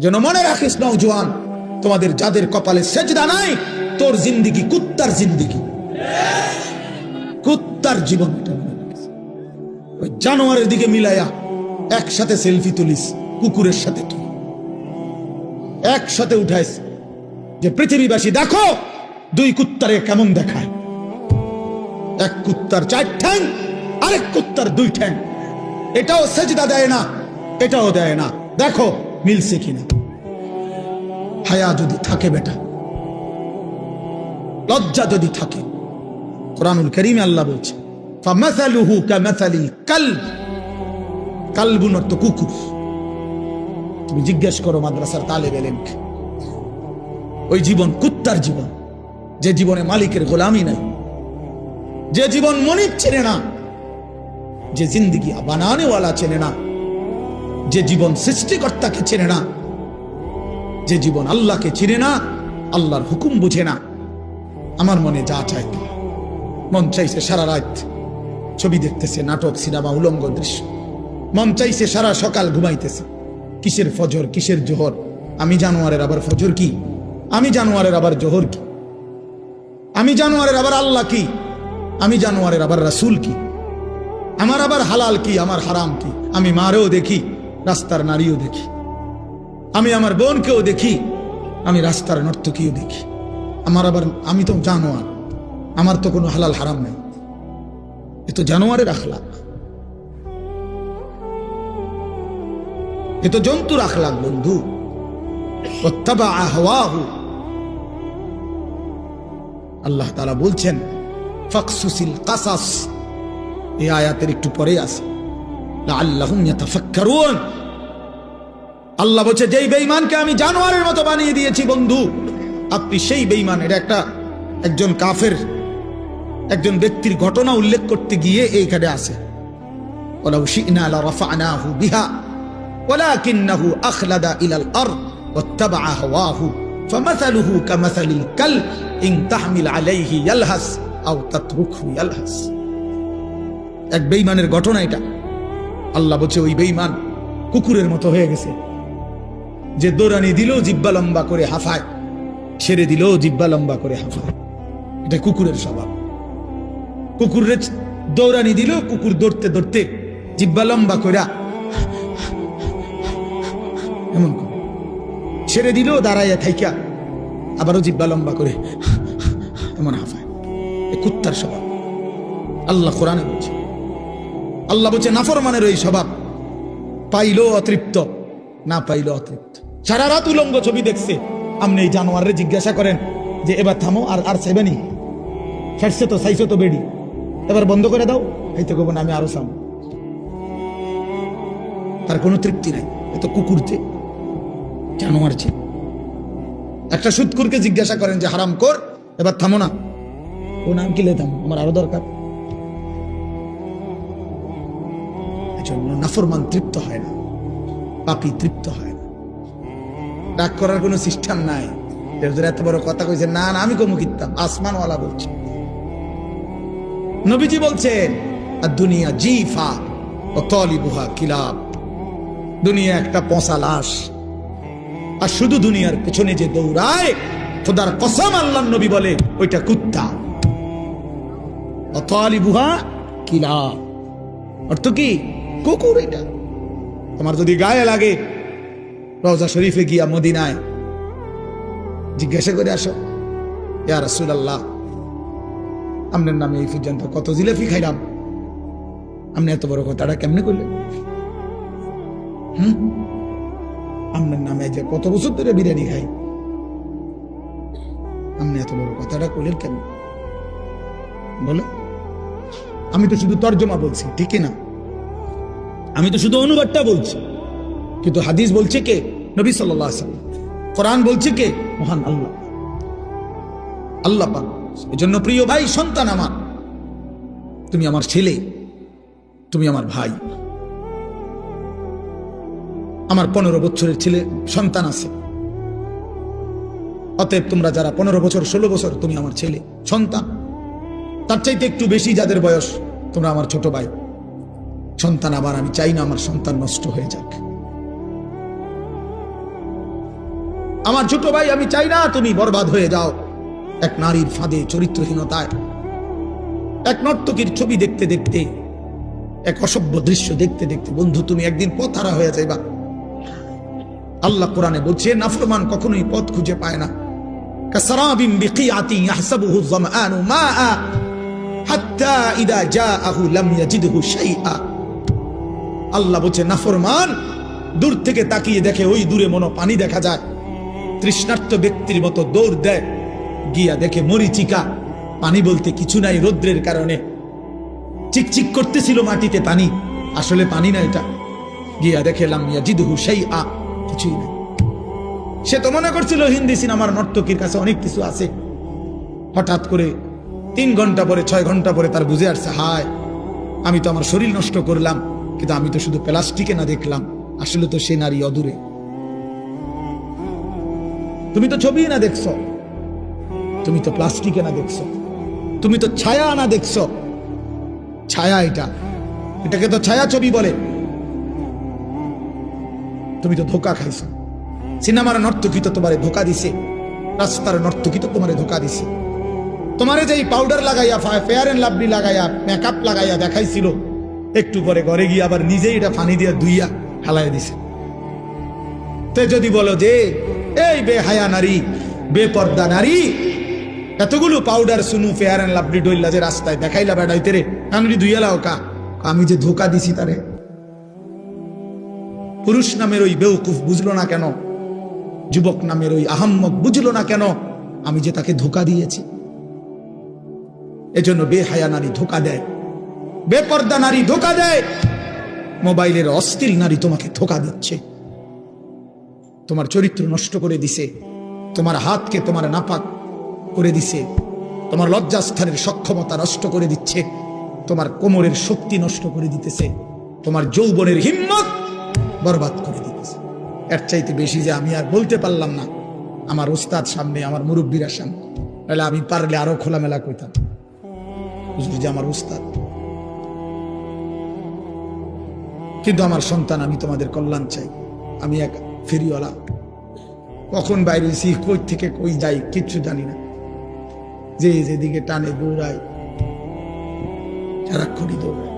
যেন মনে রাখিস নওজোয়ান তোমাদের যাদের কপালে সেজদা নাই, তোর জিন্দিগি কুত্তার জিন্দিগি। কুত্তার জীবন। ওই জানোয়ারের দিকে মিলাইয়া একসাথে সেলফি তুলিস, কুকুরের সাথে তুই। একসাথে উঠাইস যে পৃথিবীবাসী দেখো, দুই কুত্তারে কেমন দেখায়। এক কুত্তার চার ঠ্যাং, আরেক কুত্তার দুই ঠ্যাং। এটাও সেজদা দেয় না, এটাও দেয় না। দেখো মিলছে কিনা? হায়া যদি থাকে বেটা, লজ্জা যদি থাকে, কোরআনুল করিমে আল্লাহ বলছে তুমি জিজ্ঞেস করো মাদ্রাসার তালেব এলেমকে ওই জীবন কুত্তার জীবন, যে জীবনে মালিকের গোলামি নাই, যে জীবন মনির চেনে না, যে জিন্দিগি বানানেওয়ালা চেনে না যে জীবন সৃষ্টিকর্তাকে চেনে না, যে জীবন আল্লাহকে চিনে না, আল্লাহর হুকুম বুঝে না। আমার মনে যা চাই মন চাইছে সারা রাত ছবি দেখতেছে, নাটক, সিনেমা, উলঙ্গ দৃশ্য। মন চাইছে সারা সকাল ঘুমাইতেছে। কিসের ফজর, কিসের জোহর? আমি জানোয়ারের আবার ফজর কি? আমি জানোয়ারের আবার জোহর কি? আমি জানোয়ারের আবার আল্লাহ কি? আমি জানোয়ারের আবার রাসূল কি? আমার আবার হালাল কি? আমার হারাম কি? আমি মারেও দেখি। রাস্তার নারীও দেখি। আমি আমার বোনকেও দেখি, আমি রাস্তার নর্তকীও দেখি। আমার আবার, আমি তো জানোয়ার, আমার তো কোনো হালাল হারাম নেই। এ তো জানোয়ারের আখলাক। এ তো জন্তুর আখলাক, বন্ধু। আল্লাহ তাআলা বলছেন, ফাকসুসিল কাসাস। এই আয়াতের একটু পরে আছে। আল্লাহ বলছে যেই বেঈমানকে আমি জানোয়ারের মতো বানিয়ে দিয়েছি বন্ধু আপনি সেই বেঈমান এটা একটা একজন কাফের একজন ব্যক্তির ঘটনা উল্লেখ করতে গিয়ে এইখানে আছে ولو شئنا لرفعناه بها ولكنه أخلد إلى الأرض واتبع هواه فمثله كمثل الكلب إن تحمل عليه يلهث أو تتركه يلهث এক বেঈমানের ঘটনা এটা আল্লাহ বলছে, ওই বেইমান কুকুরের মতো হয়ে গেছে। যে দৌড়ানি দিল জিব্বা লম্বা করে হাফায়, ছেড়ে দিল জিব্বা লম্বা করে হাফায়। এটা কুকুরের স্বভাব। কুকুরের দৌড়ানি দিল কুকুর দৌড়তে দৌড়তে জিব্বা লম্বা করে এমন করে। ছেড়ে দিল দাঁড়াইয়া থাইকা আবারও জিব্বা লম্বা করে এমন হাফায়। কুত্তার স্বভাব। আল্লাহ কোরআনে বলছে আল্লাহ বলছে, নাফরমানের ওই স্বভাব। পাইলো অতৃপ্ত, না পাইলো অতৃপ্ত। সারা রাত উলঙ্গ ছবি দেখছে। আপনি এই জানোয়ারে জিজ্ঞাসা করেন যে, এবার থামো, আর আর সেবেনি ফেরছে তো সাইছো তো বেডি। এবার বন্ধ করে দাও, এই তো গোপন আমি আরও সাম তার কোনো তৃপ্তি নাই। এত কুকুরতে জানোয়ার যে। একটা সুৎকুরকে জিজ্ঞাসা করেন যে, হারাম কর, এবার থামো না। ও নাম কি লেতাম? আমার আরও দরকার। এজন্য নাফরমান তৃপ্ত হয় না। পাপি তৃপ্ত হয় না। রাগ করার কোনো সিস্টেম নাই। এত বড় কথা কইছে, না না, আমি কমু কিতাম আসমানওয়ালা বলছে। নবীজি বলছেন আর দুনিয়া জিফা ও তলিবুহা কিলাব। দুনিয়া একটা পচা লাশ। আর শুধু দুনিয়ার পেছনে যে দৌড়ায়, খোদার কসম আল্লাহ নবী বলে, ওইটা কুত্তা। অতলিবুহা কিলাব। অর্থ কি? কুকুর এটা। তোমার যদি গায়ে লাগে, রওজা শরীফে গিয়া মদিনায় জিজ্ঞাসা করে আসো, ইয়া রাসূলুল্লাহ আপনার নামে এই পর্যন্ত কত জিলাপি খাইলাম? আপনি এত বড় কথাটা কেমনে করলেন হুম? আপনার নামে যে কত বছর ধরে বিরিয়ানি খাই? আপনি এত বড় কথাটা করলেন কেমন? বলো। আমি তো শুধু তর্জমা বলছি ঠিকই না? আমি তো শুধু অনুবাদটা বলছি। কিন্তু হাদিস বলছে কে? নবী সাল্লাম। কোরআন বলছে কে? মহান আল্লাহ। আল্লাহ পাক। এজন্য প্রিয় ভাই, সন্তান আমার। তুমি আমার ছেলে। তুমি আমার ভাই। আমার পনেরো বছরের ছেলে, সন্তান আছে। অতএব তোমরা যারা পনেরো বছর, ষোলো বছর, তুমি আমার ছেলে, সন্তান। তার চাইতে একটু বেশি যাদের বয়স, তোমরা আমার ছোট ভাই। সন্তান আবার আমি চাই না আমার সন্তান নষ্ট হয়ে যাক। আমার ছোট ভাই, আমি চাই না তুমি বরবাদ হয়ে যাও। এক নারীর ফাঁদে চরিত্রহীনতায়, এক নর্তকীর ছবি দেখতে দেখতে, এক অসভ্য দৃশ্য দেখতে দেখতে, বন্ধু, তুমি একদিন পথহারা হয়ে যাইবা। আল্লাহ কোরআনে বলছে, নাফরমান কখনোই পথ খুঁজে পায় না। মাআ, হাত্তা ইদা জাআহু লাম ইয়াজিদহু শাইআ। আল্লাহ বলছে, নাফরমান, দূর থেকে তাকিয়ে দেখে ওই দূরে মনো পানি দেখা যায়। তৃষ্ণার্ত ব্যক্তির মতো দৌড় দেয়, গিয়া দেখে মরিচিকা। পানি বলতে কিছু নাই রৌদ্রের কারণে। চিকচিক করতেছিল মাটিতে পানি, আসলে পানি না এটা। গিয়া দেখে লামিয়া জিদহু সেই আ কিছুই নাই। সে তো মনে করছিল হিন্দি সিনেমার নর্তকীর কাছে অনেক কিছু আছে। হঠাৎ করে তিন ঘণ্টা পরে, ছয় ঘণ্টা পরে তার বুঝে আসছে, হায়, আমি তো আমার শরীর নষ্ট করলাম। কিন্তু আমি তো শুধু প্লাস্টিকে না দেখলাম, আসলে তো সে নারী অদূরে। তুমি তো ছবি না দেখছ, তুমি তো প্লাস্টিকে না দেখছ, তুমি তো ছায়া না দেখছ। ছায়া এটা, এটাকে তো ছায়া ছবি বলে। তুমি তো ধোকা খাইছো। সিনেমার নর্তকী তো তোমারে ধোকা দিছে, রাস্তার নর্তকী তো তোমারে ধোকা দিছে। তোমারে যেই পাউডার লাগাইয়া ফেয়ার এন্ড লাভলি লাগাইয়া মেকআপ লাগাইয়া দেখাইছিল একটু পরে ঘরে গিয়ে আবার নিজেই এটা ফানি দিয়ে ধুইয়া হালাই দিছে। তে যদি বলো যে, এই বেহায়া নারী, বেপর্দা নারী, এতগুলো পাউডার সুনু ফেয়ার এন্ড লাভলি ডইলা যে রাস্তায় দেখাইলা বেড়াইতে রে আমি ধুইয়ালাও কা, আমি যে ধোকা দিছি তারে। পুরুষ নামের ওই বেউকুফ বুঝলো না কেন? যুবক নামের ওই আহম্মক বুঝলো না কেন? আমি যে তাকে ধোকা দিয়েছি। এজন্য বেহায়া নারী ধোকা দেয়। বেপর্দা নারী ধোকা দেয়। মোবাইলের অস্থির নারী তোমাকে ধোকা দিচ্ছে। তোমার চরিত্র নষ্ট করে দিছে। তোমার হাতকে তোমার নাপাক করে দিছে। তোমার লজ্জাস্থানের সক্ষমতা নষ্ট করে দিচ্ছে। তোমার কোমরের শক্তি নষ্ট করে দিতেছে। তোমার যৌবনের হিম্মত বরবাদ করে দিতেছে। এর চাইতে বেশি যে আমি আর বলতে পারলাম না। আমার ওস্তাদ সামনে, আমার মুরব্বীরা সামনে। তাহলে আমি পারলে আরও খোলামেলা হুজুর যে আমার উস্তাদ। কিন্তু আমার সন্তান, আমি তোমাদের কল্যাণ চাই। আমি এক ফেরিওয়ালা। কখন বাইরে এসি কই থেকে কই যাই, কিচ্ছু জানি না। যে যেদিকে টানে দৌড়ায়, সারাক্ষণই দৌড়ায়।